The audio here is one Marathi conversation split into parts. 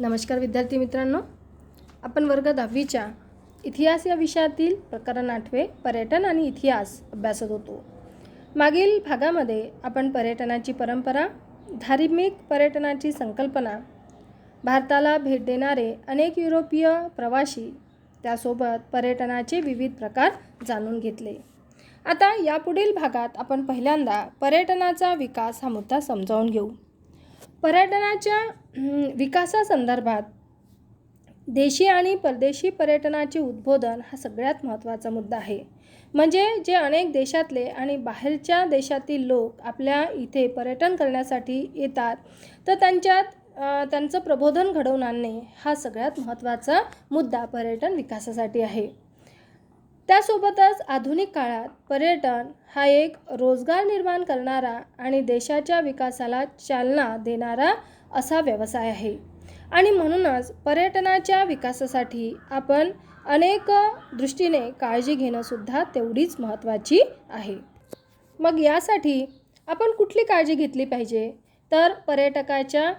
नमस्कार विद्यार्थी मित्रांनो. आपण वर्ग दहावीच्या इतिहास या विषयातील प्रकरण आठवे पर्यटन आणि इतिहास अभ्यासत होतो. मागील भागामध्ये आपण पर्यटनाची परंपरा धार्मिक पर्यटनाची संकल्पना भारताला भेट देणारे अनेक युरोपीय प्रवासी त्यासोबत पर्यटनाचे विविध प्रकार जाणून घेतले. आता यापुढील भागात आपण पहिल्यांदा पर्यटनाचा विकास हा मुद्दा समजावून घेऊ. पर्यटनाच्या विकासासंदर्भात देशी आणि परदेशी पर्यटनाचे उद्बोधन हा सगळ्यात महत्त्वाचा मुद्दा आहे. म्हणजे जे अनेक देशातले आणि बाहेरच्या देशातील लोक आपल्या इथे पर्यटन करण्यासाठी येतात तर त्यांच्यात त्यांचं प्रबोधन घडवून आणणे हा सगळ्यात महत्त्वाचा मुद्दा पर्यटन विकासासाठी आहे. त्यासोबतच आधुनिक काळात पर्यटन हा एक रोजगार निर्माण करणारा आणि देशाच्या विकासाला चालना देणारा असा व्यवसाय आहे. आणि म्हणूनच पर्यटनाच्या विकासासाठी आपण अनेक दृष्टीने काळजी घेणंसुद्धा तेवढीच महत्त्वाची आहे. मग यासाठी आपण कुठली काळजी घेतली पाहिजे? तर पर्यटकाच्या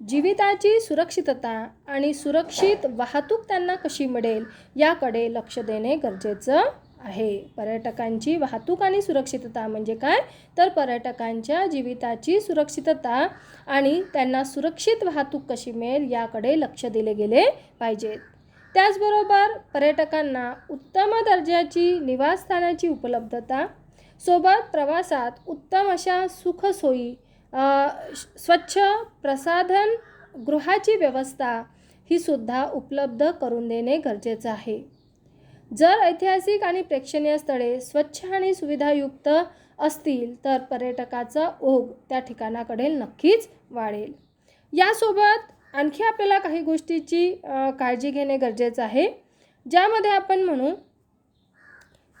जीविताची सुरक्षितता आणि सुरक्षित वाहतूक त्यांना कशी मिळेल याकडे लक्ष देणे गरजेचं आहे. पर्यटकांची वाहतूक आणि सुरक्षितता म्हणजे काय? तर पर्यटकांच्या जीविताची सुरक्षितता आणि त्यांना सुरक्षित वाहतूक कशी मिळेल याकडे लक्ष दिले गेले पाहिजेत त्याचबरोबर पर्यटकांना उत्तम दर्जाची निवासस्थानाची उपलब्धता सोबत प्रवासात उत्तम अशा सुखसोयी स्वच्छ प्रसाधन गृहाची व्यवस्था ही सुद्धा उपलब्ध करून देणे गरजेचं आहे. जर ऐतिहासिक आणि प्रेक्षणीय स्थळे स्वच्छ आणि सुविधायुक्त असतील तर पर्यटकाचा ओघ त्या ठिकाणाकडे नक्कीच वाढेल. यासोबत आणखी आपल्याला काही गोष्टीची काळजी घेणे गरजेचं आहे ज्यामध्ये आपण म्हणू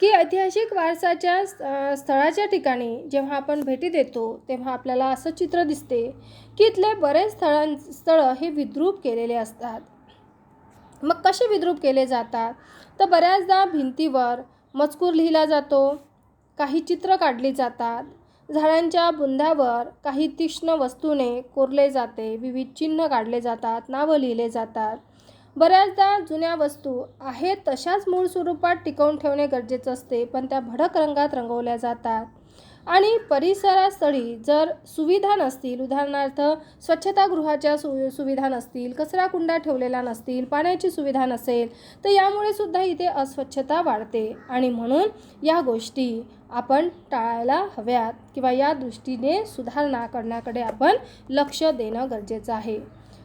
की ऐतिहासिक वारसाच्या स्थळाच्या ठिकाणी जेव्हा आपण भेटी देतो तेव्हा आपल्याला असं चित्र दिसते की इथले बरेच स्थळां स्थळं हे विद्रूप केलेले असतात. मग कसे विद्रूप केले जातात? तर बऱ्याचदा भिंतीवर मजकूर लिहिला जातो काही चित्र काढली जातात झाडांच्या बुंध्यावर काही तीक्ष्ण वस्तूने कोरले जाते विविध चिन्ह काढले जातात नावं लिहिले जातात. बऱ्याचदा जुन्या वस्तू आहेत तशाच मूळ स्वरूपात टिकवून ठेवणे गरजेचं असते पण त्या भडक रंगात रंगवल्या जातात. आणि परिसरास्थळी जर सुविधा नसतील उदाहरणार्थ स्वच्छतागृहाच्या सु सुविधा नसतील कचरा कुंडा ठेवलेला नसतील पाण्याची सुविधा नसेल तर यामुळे सुद्धा इथे अस्वच्छता वाढते. आणि म्हणून या गोष्टी आपण टाळायला हव्यात किंवा या दृष्टीने सुधारणा करण्याकडे आपण लक्ष देणं गरजेचं आहे.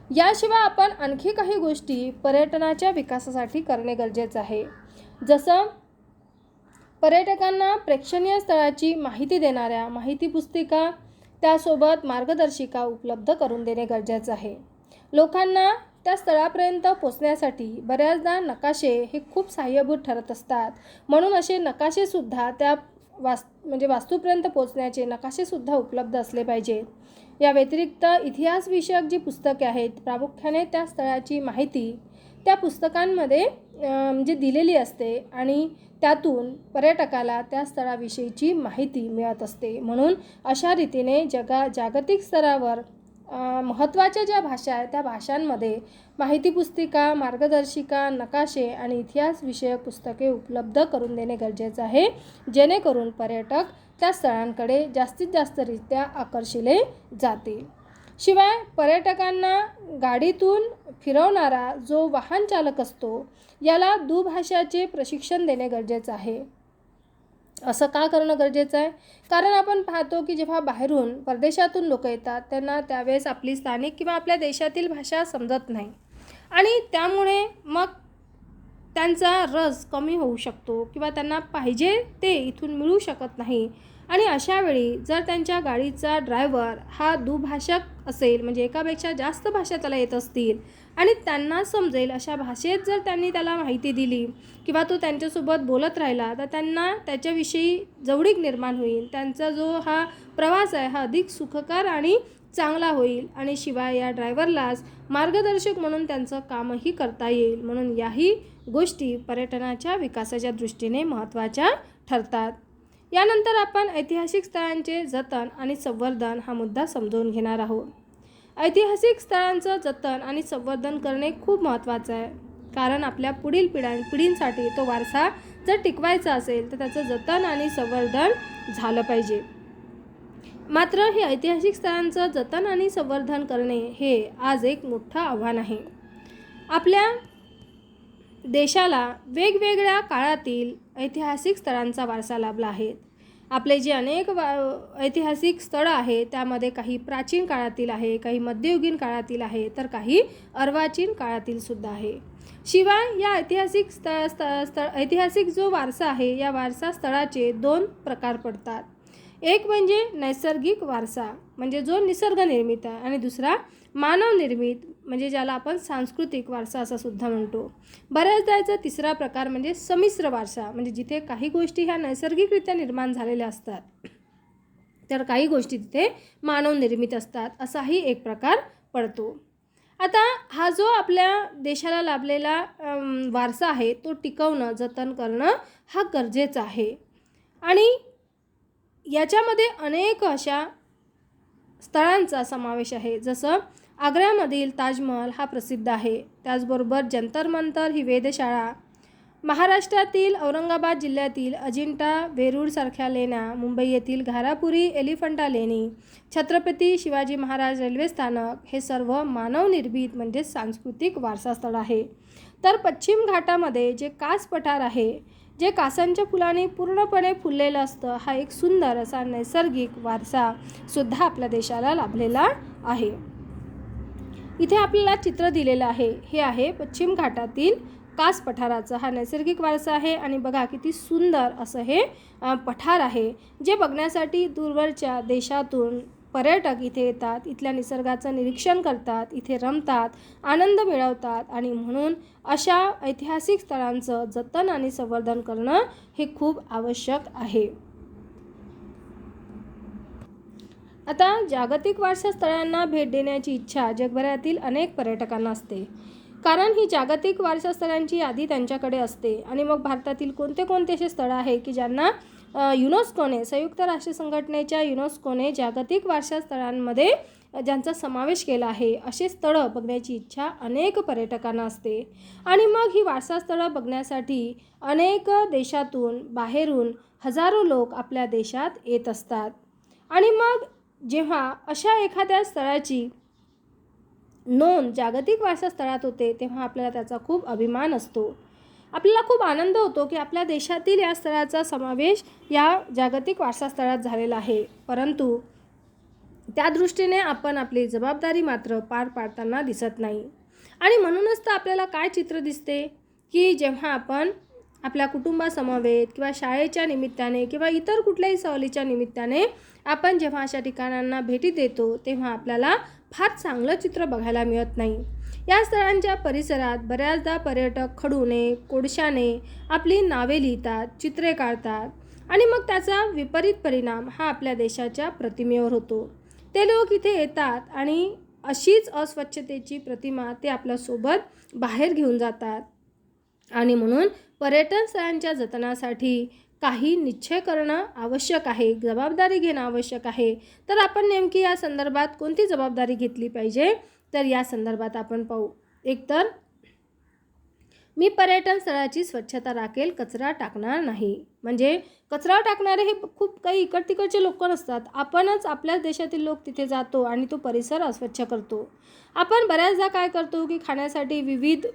याशिवाय आपण आणखी काही गोष्टी पर्यटनाच्या विकासासाठी करणे गरजेचं आहे. जसं पर्यटकांना प्रेक्षणीय स्थळाची माहिती देणाऱ्या माहिती पुस्तिका त्यासोबत मार्गदर्शिका उपलब्ध करून देणे गरजेचं आहे. लोकांना त्या स्थळापर्यंत पोचण्यासाठी बऱ्याचदा नकाशे हे खूप सहाय्यभूत ठरत असतात. म्हणून असे नकाशेसुद्धा त्या वास म्हणजे वास्तूपर्यंत पोचण्याचे नकाशेसुद्धा उपलब्ध असले पाहिजेत. या व्यतिरिक्त इतिहासविषयक जी पुस्तके आहेत प्रामुख्याने त्या स्थळाची माहिती त्या पुस्तकांमध्ये म्हणजे दिलेली असते आणि त्यातून पर्यटकाला त्या स्थळाविषयीची माहिती मिळत असते. म्हणून अशा रीतीने जगा जागतिक स्तरावर महत्त्वाच्या ज्या भाषा आहेत त्या भाषांमध्ये माहिती पुस्तिका मार्गदर्शिका नकाशे आणि इतिहासविषयक पुस्तके उपलब्ध करून देणे गरजेचं आहे जेणेकरून पर्यटक त्या स्थळांकडे जास्तीत जास्तरित्या आकर्षिले जाते. शिवाय पर्यटकांना गाडीतून फिरवणारा जो वाहन चालक असतो याला दुभाषाचे प्रशिक्षण देणे गरजेचं आहे. असं का करणं गरजेचं आहे? कारण आपण पाहतो की जेव्हा बाहेरून परदेशातून लोक येतात त्यांना त्यावेळेस आपली स्थानिक किंवा आपल्या देशातील भाषा समजत नाही. आणि त्यामुळे मग त्यांचा रस कमी होऊ शकतो किंवा त्यांना पाहिजे ते इथून मिळू शकत नाही. आणि अशावेळी जर त्यांच्या गाडीचा ड्रायव्हर हा दुभाषक असेल म्हणजे एकापेक्षा जास्त भाषा त्याला येत असतील आणि त्यांना समजेल अशा भाषेत जर त्यांनी त्याला माहिती दिली किंवा तो त्यांच्यासोबत बोलत राहिला तर त्यांना त्याच्याविषयी जवळीक निर्माण होईल. त्यांचा जो हा प्रवास आहे हा अधिक सुखकर आणि चांगला होईल आणि शिवाय या ड्रायव्हरलाच मार्गदर्शक म्हणून त्यांचं कामही करता येईल म्हणून याही गोष्टी पर्यटनाच्या विकासाच्या दृष्टीने महत्त्वाच्या ठरतात. यानंतर आपण ऐतिहासिक स्थळांचे जतन आणि संवर्धन हा मुद्दा समजून घेणार आहोत. ऐतिहासिक स्थळांचं जतन आणि संवर्धन करणे खूप महत्त्वाचं आहे. कारण आपल्या पुढील पिढ्यां पिढींसाठी तो वारसा जर टिकवायचा असेल तर त्याचं जतन आणि संवर्धन झालं पाहिजे. मात्र हे ऐतिहासिक स्थळांचं जतन आणि संवर्धन करणे हे आज एक मोठं आव्हान आहे. आपल्या देशाला वेगवेगळ्या काळातील ऐतिहासिक स्थळांचा वारसा लाभला आहे. आपले जे अनेक वा ऐतिहासिक स्थळं आहेत त्यामध्ये काही प्राचीन काळातील आहे काही मध्ययुगीन काळातील आहे तर काही अर्वाचीन काळातील सुद्धा आहे. शिवाय या ऐतिहासिक स्थळ स्थळ स्थळ ऐतिहासिक जो वारसा आहे या वारसा स्थळाचे दोन प्रकार पडतात. एक म्हणजे नैसर्गिक वारसा म्हणजे जो निसर्गनिर्मित आहे. आणि दुसरा मानवनिर्मित म्हणजे ज्याला आपण सांस्कृतिक वारसा असा सुद्धा म्हणतो. बऱ्याचदा याचा तिसरा प्रकार म्हणजे समिश्र वारसा म्हणजे जिथे काही गोष्टी ह्या नैसर्गिकरित्या निर्माण झालेल्या असतात तर काही गोष्टी तिथे मानवनिर्मित असतात असाही एक प्रकार पडतो. आता हा जो आपल्या देशाला लाभलेला वारसा आहे तो टिकवणं जतन करणं हा गरजेचा आहे. आणि याच्यामध्ये अनेक अशा स्थळांचा समावेश आहे. जसं आग्र्यामधील ताजमहल हा प्रसिद्ध आहे. त्याचबरोबर जंतर मंतर ही वेधशाळा महाराष्ट्रातील औरंगाबाद जिल्ह्यातील अजिंठा वेरूळसारख्या लेण्या मुंबई येथील घारापुरी एलिफंटा लेणी छत्रपती शिवाजी महाराज रेल्वे स्थानक हे सर्व मानवनिर्मित म्हणजे सांस्कृतिक वारसा स्थळ आहे. तर पश्चिम घाटामध्ये जे कास पठार आहे जे कासांच्या फुलाने पूर्णपणे फुललेलं असतं हा एक सुंदर असा नैसर्गिक वारसा सुद्धा आपल्या देशाला लाभलेला आहे. इथे आपल्याला चित्र दिलेलं आहे. हे आहे पश्चिम घाटातील कास पठाराचं. हा नैसर्गिक वारसा आहे आणि बघा किती सुंदर असं हे पठार आहे. जे बघण्यासाठी दूरवरच्या देशातून पर्यटक इथे येतात इथल्या निसर्गाचं निरीक्षण करतात इथे रमतात आनंद मिळवतात आणि म्हणून अशा ऐतिहासिक स्थळांचं जतन आणि संवर्धन करणं हे खूप आवश्यक आहे. आता जागतिक वारसा स्थळांना भेट देण्याची इच्छा जगभरातील अनेक पर्यटकांना असते. कारण ही जागतिक वारसा स्थळांची यादी त्यांच्याकडे असते आणि मग भारतातील कोणते कोणते असे स्थळं आहे की ज्यांना युनेस्कोने संयुक्त राष्ट्र संघटनेच्या युनेस्कोने जागतिक वारसा स्थळांमध्ये ज्यांचा समावेश केला आहे असे स्थळं बघण्याची इच्छा अनेक पर्यटकांना असते. आणि मग ही वारसा स्थळं बघण्यासाठी अनेक देशातून बाहेरून हजारो लोक आपल्या देशात येत असतात. आणि मग जेव्हा अशा एखाद्या स्थळाची नोंद जागतिक वारसा स्थळात होते तेव्हा आपल्याला त्याचा खूप अभिमान असतो. आपल्याला खूप आनंद होतो की आपल्या देशातील या स्थळाचा समावेश या जागतिक वारसा स्थळात झालेला आहे. परंतु त्या दृष्टीने आपण आपली जबाबदारी मात्र पार पाडताना दिसत नाही. आणि म्हणूनच तर आपल्याला काय चित्र दिसते? की जेव्हा आपण आपल्या कुटुंबासमवेत किंवा शाळेच्या निमित्ताने किंवा इतर कुठल्याही सहलीच्या निमित्ताने आपण जेव्हा अशा ठिकाणांना भेटी देतो तेव्हा आपल्याला फार चांगलं चित्र बघायला मिळत नाही. या स्थळांच्या परिसरात बऱ्याचदा पर्यटक खडूने कोडशाने आपली नावे लिहितात चित्रे काढतात आणि मग त्याचा विपरीत परिणाम हा आपल्या देशाच्या प्रतिमेवर होतो. ते लोक इथे येतात आणि अशीच अस्वच्छतेची प्रतिमा ते आपल्यासोबत बाहेर घेऊन जातात. आणि म्हणून पर्यटन स्थळांच्या जतनासाठी काही निश्चय करणं आवश्यक आहे जबाबदारी घेणं आवश्यक आहे. तर आपण नेमकी या संदर्भात कोणती जबाबदारी घेतली पाहिजे? तर या संदर्भात आपण पाहू. एकतर मी पर्यटन स्थळाची स्वच्छता राखेल कचरा टाकणार नाही. म्हणजे कचरा टाकणारे हे खूप काही इकड तिकडचे लोक नसतात. आपणच आपल्याच देशातील लोक तिथे जातो आणि तो परिसर अस्वच्छ करतो. आपण बऱ्याचदा काय करतो की खाण्यासाठी विविध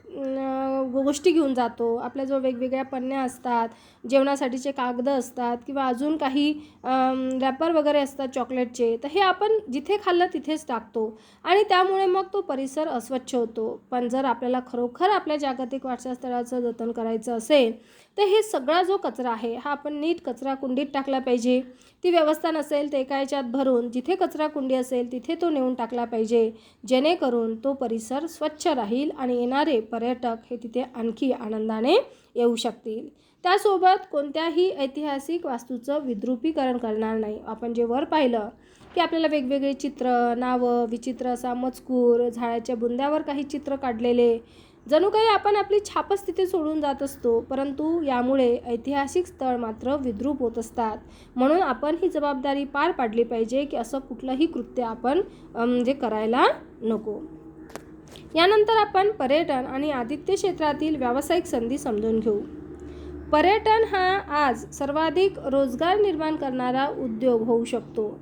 गोष्टी घेऊन जातो. आपल्याजवळ वेगवेगळ्या पन्न्या असतात जेवणासाठीचे कागदं असतात किंवा अजून काही रॅपर वगैरे असतात चॉकलेटचे तर हे आपण जिथे खाल्लं तिथेच टाकतो. आणि त्यामुळे मग तो परिसर अस्वच्छ होतो. पण जर आपल्याला खरोखर आपल्या जागतिक वारसास्थळाचं जतन करायचं असेल तर हे सगळा जो कचरा आहे हा आपण नीट कचरा कुंडीत टाकला पाहिजे. ती व्यवस्था नसेल ते एका याच्यात भरून जिथे कचरा कुंडी असेल तिथे तो नेऊन टाकला पाहिजे. जेणेकरून तो परिसर स्वच्छ राहील आणि येणारे पर्यटक हे तिथे आणखी आनंदाने येऊ शकतील. त्यासोबत कोणत्याही ऐतिहासिक वास्तूचं विद्रुपीकरण करणार नाही. आपण जे वर पाहिलं की आपल्याला वेगवेगळे चित्र नावं विचित्र असा मजकूर झाडाच्या बुंद्यावर काही चित्र काढलेले जणू काही आपण आपली छापच तिथे सोडून जात असतो परंतु यामुळे ऐतिहासिक स्थळ मात्र विद्रूप होत असतात. म्हणून आपण ही जबाबदारी पार पाडली पाहिजे की असं कुठलंही कृत्य आपण म्हणजे करायला नको. यानंतर आपण पर्यटन आणि आदित्य क्षेत्रातील व्यावसायिक संधी समजून घेऊ. पर्यटन हा आज सर्वाधिक रोजगार निर्माण करणारा उद्योग होऊ शकतो.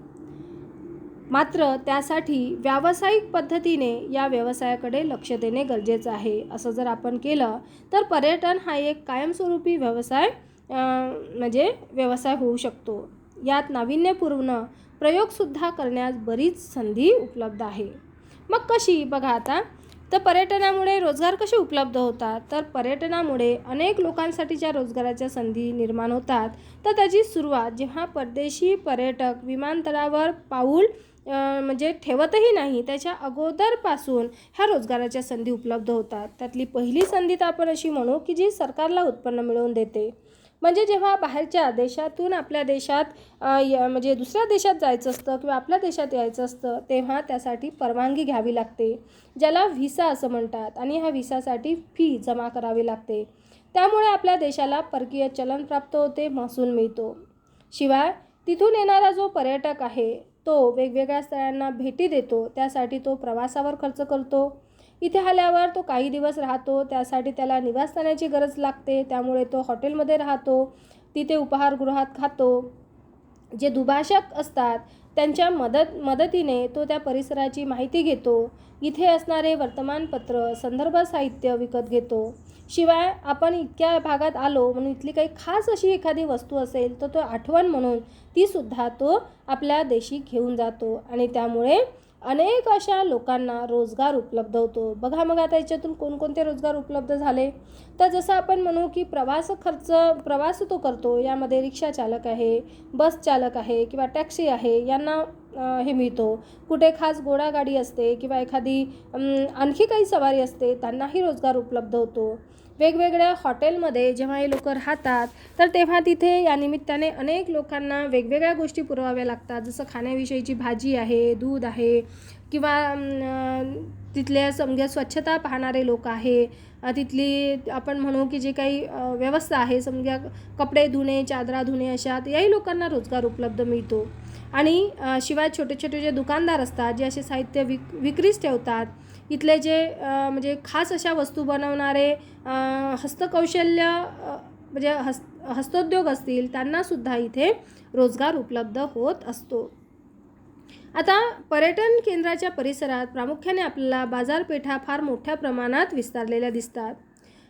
मात्र त्यासाठी व्यावसायिक पद्धतीने या व्यवसायाकडे लक्ष देणे गरजेचं आहे. असं जर आपण केलं तर पर्यटन हा एक कायमस्वरूपी व्यवसाय म्हणजे व्यवसाय होऊ शकतो. यात नाविन्यपूर्ण प्रयोगसुद्धा करण्यास बरीच संधी उपलब्ध आहे. मग कशी? बघा आता. तर पर्यटनामुळे रोजगार कसे उपलब्ध होतात? तर पर्यटनामुळे अनेक लोकांसाठीच्या रोजगाराच्या संधी निर्माण होतात. तर त्याची सुरुवात जेव्हा परदेशी पर्यटक विमानतळावर पाऊल म्हणजे ठेवतही नाही त्याच्या अगोदरपासून ह्या रोजगाराच्या संधी उपलब्ध होतात. त्यातली पहिली संधी तर आपण अशी म्हणू की जी सरकारला उत्पन्न मिळवून देते. म्हणजे जेव्हा बाहेरच्या देशातून आपल्या देशात य म्हणजे दुसऱ्या देशात जायचं असतं किंवा आपल्या देशात यायचं असतं तेव्हा त्यासाठी परवानगी घ्यावी लागते ज्याला व्हिसा असं म्हणतात आणि ह्या व्हिसासाठी फी जमा करावी लागते. त्यामुळे आपल्या देशाला परकीय चलन प्राप्त होते महसूल मिळतो. शिवाय तिथून येणारा जो पर्यटक आहे तो वेगवेगळ्या स्थळांना भेटी देतो त्यासाठी तो प्रवासावर खर्च करतो. इथे आल्यावर तो काही दिवस राहतो त्यासाठी त्याला निवासस्थानाची गरज लागते त्यामुळे तो हॉटेलमध्ये राहतो तिथे उपहारगृहात खातो. जे दुभाषक असतात त्यांच्या मदत मदतीने तो त्या परिसराची माहिती घेतो. इथे असणारे वर्तमानपत्र संदर्भ साहित्य विकत घेतो. शिवाय आपण इतक्या भागात आलो म्हणून इथली काही खास अशी एखादी वस्तू असेल तर तो आठवण म्हणून तीसुद्धा तो आपल्या देशी घेऊन जातो. आणि त्यामुळे अनेक अशा लोकांना रोजगार उपलब्ध होतो. बघा मग आता याच्यातून कोणकोणते रोजगार उपलब्ध झाले? तर जसं आपण म्हणू की प्रवास खर्च प्रवास तो करतो. यामध्ये रिक्षा चालक आहे बस चालक आहे किंवा टॅक्सी आहे यांना हे मिळतो. कुठे खास घोडागाडी असते किंवा एखादी आणखी काही सवारी असते त्यांनाही रोजगार उपलब्ध होतो. वेगवेगळ्या हॉटेलमध्ये जेव्हा हे लोक राहतात तर तेव्हा तिथे या निमित्ताने अनेक लोकांना वेगवेगळ्या गोष्टी पुरवाव्या लागतात. जसं खाण्याविषयीची भाजी आहे दूध आहे किंवा तिथल्या समजा स्वच्छता पाहणारे लोक आहे तिथली आपण म्हणू की जे काही व्यवस्था आहे समजा कपडे धुणे चादरा धुणे अशा याही लोकांना रोजगार उपलब्ध मिळतो. आणि शिवाय छोटे छोटे जे दुकानदार असतात जे असे साहित्य विक विक्रीस ठेवतात इथले जे म्हणजे खास अशा वस्तू बनवणारे हस्तकौशल्य म्हणजे हस्त हस्तोद्योग असतील त्यांनासुद्धा इथे रोजगार उपलब्ध होत असतो. आता पर्यटन केंद्राच्या परिसरात प्रामुख्याने आपल्याला बाजारपेठा फार मोठ्या प्रमाणात विस्तारलेल्या दिसतात.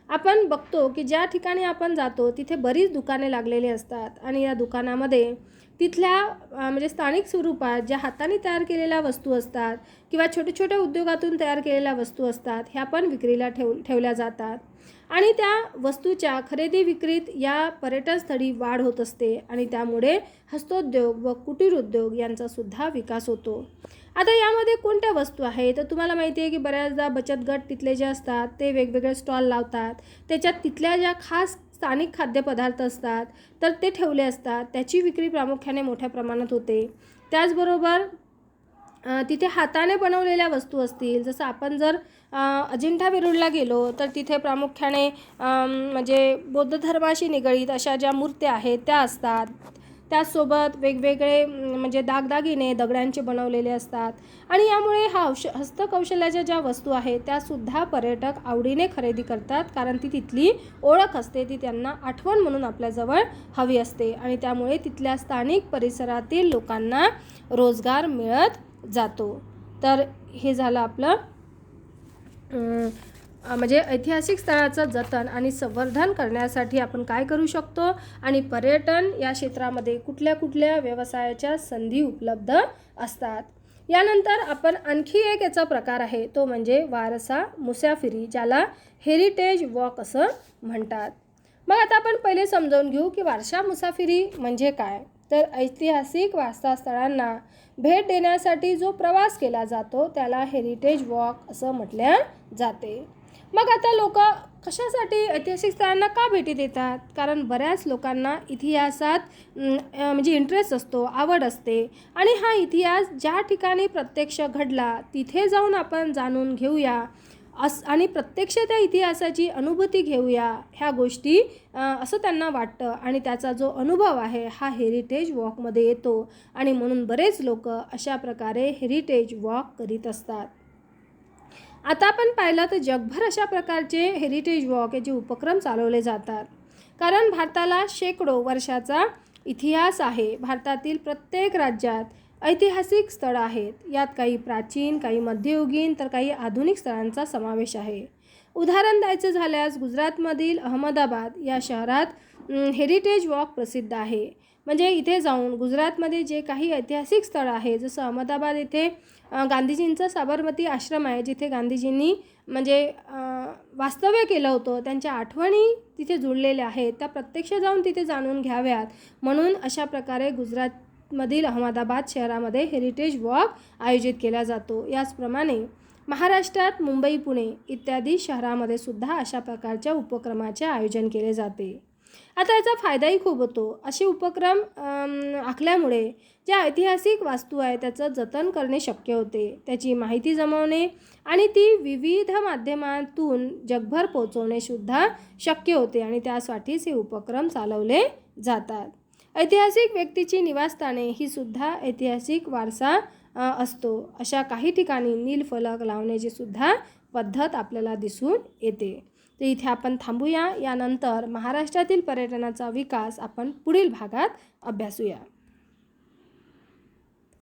आपण बघतो की ज्या ठिकाणी आपण जातो तिथे बरीच दुकाने लागलेली असतात आणि या दुकानामध्ये तिथल्या म्हणजे स्थानिक स्वरूपात ज्या हाताने तयार केलेल्या वस्तू असतात किंवा छोट्या छोट्या उद्योगातून तयार केलेल्या वस्तू असतात ह्या पण विक्रीला ठेव ठेवल्या जातात. आणि त्या वस्तूच्या खरेदी विक्रीत या पर्यटनस्थळी वाढ होत असते आणि त्यामुळे हस्तोद्योग व कुटीर उद्योग यांचासुद्धा विकास होतो. आता यामध्ये कोणत्या वस्तू आहेत? तर तुम्हाला माहिती आहे की बऱ्याचदा बचत गट तिथले जे असतात ते वेगवेगळे स्टॉल लावतात. त्याच्यात तिथल्या ज्या खास स्थानिक खाद्यपदार्थ असतात तर ते ठेवले असतात. त्याची विक्री प्रामुख्याने मोठ्या प्रमाणात होते. त्याचबरोबर तिथे हाताने बनवलेल्या वस्तू असतील. जसं आपण जर अजिंठा वेरूळला गेलो तर तिथे प्रामुख्याने म्हणजे बौद्ध धर्माशी निगडीत अशा ज्या मूर्त्या आहेत त्या असतात. त्याचसोबत वेगवेगळे म्हणजे दागदागिने दगडांचे बनवलेले असतात. आणि यामुळे हा औष हस्तकौशल्याच्या ज्या वस्तू आहेत त्यासुद्धा पर्यटक आवडीने खरेदी करतात. कारण ती तिथली ओळख असते ती त्यांना आठवण म्हणून आपल्याजवळ हवी असते. आणि त्यामुळे तिथल्या स्थानिक परिसरातील लोकांना रोजगार मिळत जातो. तर हे झालं आपलं म्हणजे ऐतिहासिक स्थळाचं जतन आणि संवर्धन करण्यासाठी आपण काय करू शकतो आणि पर्यटन या क्षेत्रामध्ये कुठल्या कुठल्या व्यवसायाच्या संधी उपलब्ध असतात. यानंतर आपण आणखी एक याचा प्रकार आहे तो म्हणजे वारसा मुसाफिरी ज्याला हेरिटेज वॉक असं म्हणतात. मग आता आपण पहिले समजावून घेऊ की वारसा मुसाफिरी म्हणजे काय? तर ऐतिहासिक वारसास्थळांना भेट देण्यासाठी जो प्रवास केला जातो त्याला हेरिटेज वॉक असं म्हटल्या जाते. मग आता लोक कशासाठी ऐतिहासिक स्थळांना का भेटी देतात? कारण बऱ्याच लोकांना इतिहासात म्हणजे इंटरेस्ट असतो आवड असते. आणि हा इतिहास ज्या ठिकाणी प्रत्यक्ष घडला तिथे जाऊन आपण जाणून घेऊया. अस आणि प्रत्यक्ष त्या इतिहासाची अनुभूती घेऊया ह्या गोष्टी असं त्यांना वाटतं. आणि त्याचा जो अनुभव आहे हा हेरिटेज वॉकमध्ये येतो. आणि म्हणून बरेच लोक अशा प्रकारे हेरिटेज वॉक करीत असतात. आता आपण पाहिलं तर जगभर अशा प्रकारचे हेरिटेज वॉक याचे उपक्रम चालवले जातात. कारण भारताला शेकडो वर्षाचा इतिहास आहे. भारतातील प्रत्येक राज्यात ऐतिहासिक स्थळं आहेत. यात काही प्राचीन काही मध्ययुगीन तर काही आधुनिक स्थळांचा समावेश आहे. उदाहरण द्यायचं झाल्यास गुजरातमधील अहमदाबाद या शहरात हेरिटेज वॉक प्रसिद्ध आहे. म्हणजे इथे जाऊन गुजरातमध्ये जे काही ऐतिहासिक स्थळं आहे जसं अहमदाबाद येथे गांधीजींचा साबरमती आश्रम आहे जिथे गांधीजींनी म्हणजे वास्तव्य केलं होतं त्यांच्या आठवणी तिथे जुळलेल्या आहेत. त्या प्रत्यक्ष जाऊन तिथे जाणून घ्याव्यात. म्हणून अशा प्रकारे गुजरात मधील अहमदाबाद शहरामध्ये हेरिटेज वॉक आयोजित केला जातो. याचप्रमाणे महाराष्ट्रात मुंबई पुणे इत्यादी शहरामध्ये सुद्धा अशा प्रकारच्या उपक्रमाचे आयोजन केले जाते. आता याचा फायदाही खूप होतो. असे उपक्रम आखल्यामुळे ज्या ऐतिहासिक वास्तू आहे त्याचं जतन करणे शक्य होते. त्याची माहिती जमवणे आणि ती विविध माध्यमातून जगभर पोचवणे सुद्धा शक्य होते आणि त्यासाठीच हे उपक्रम चालवले जातात. ऐतिहासिक व्यक्तीची निवासस्थाने ही सुद्धा ऐतिहासिक वारसा असतो. अशा काही ठिकाणी नीलफलक लावण्याची सुद्धा पद्धत आपल्याला दिसून येते. तर इथे आपण थांबूया. यानंतर महाराष्ट्रातील पर्यटनाचा विकास आपण पुढील भागात अभ्यासूया.